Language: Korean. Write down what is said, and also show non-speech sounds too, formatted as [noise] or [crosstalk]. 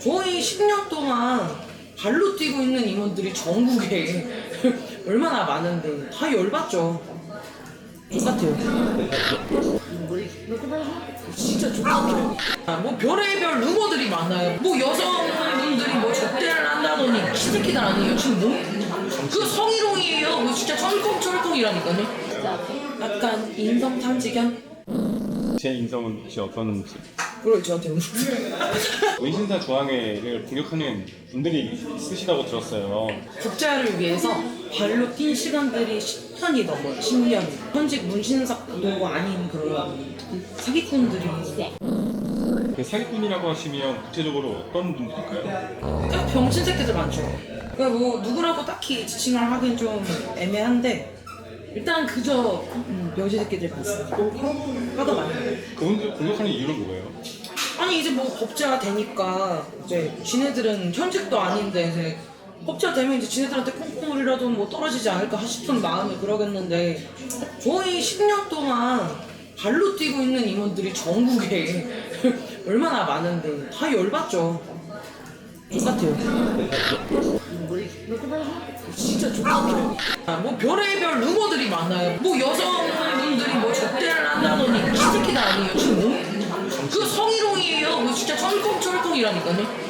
저희 10년 동안 발로 뛰고 있는 임원들이 전국에 [laughs] 얼마나 많은데 다 열받죠. 똑같아요. 진짜 똑같아요. 아, 뭐 별의별 루머들이 많아요. 뭐 여성분들이 뭐 접대를 한다더니 키새끼들 아니에요. 지금 뭐? 그 성희롱이에요. 뭐 진짜 철컹철컹이라니까요. 약간 인성 탐지견? 제 인성은 혹시 어떤지 그걸 저한테 의신사 [laughs] 조항회를 공격하는 분들이 있으시다고 들었어요 국자를 위해서 발로 뛴 시간들이 10년이 넘어요. 10년. 현직 문신사도 아닌 그런 사기꾼들이 그 사기꾼이라고 하시면 구체적으로 어떤 분들일까요? 그냥 병신 새끼들 많죠. 그러니까 뭐 누구라고 딱히 지칭을 하긴 좀 애매한데 일단 그저 음, 병신 새끼들 봤습니다. 하도 많이. 그분들 공격하는 이유는 뭐예요? 아니 이제 뭐 법제화 되니까 이제 지네들은 현직도 아닌데 이제 법제화 되면 이제 지네들한테 콩콩물이라도 뭐 떨어지지 않을까 싶은 마음이 그러겠는데 저희 10년 동안 발로 뛰고 있는 임원들이 전국에 [laughs] 얼마나 많은데 다 열받죠. 똑같아요. 진짜 똑같아요. 아, 뭐 별의별 루머들이 많아요. 뭐 여성분들이 뭐 접대를 한다더니 키새끼들 아니에요. 지금 뭐? 그 성희롱이에요. 뭐 진짜 철컹철컹이라니까요.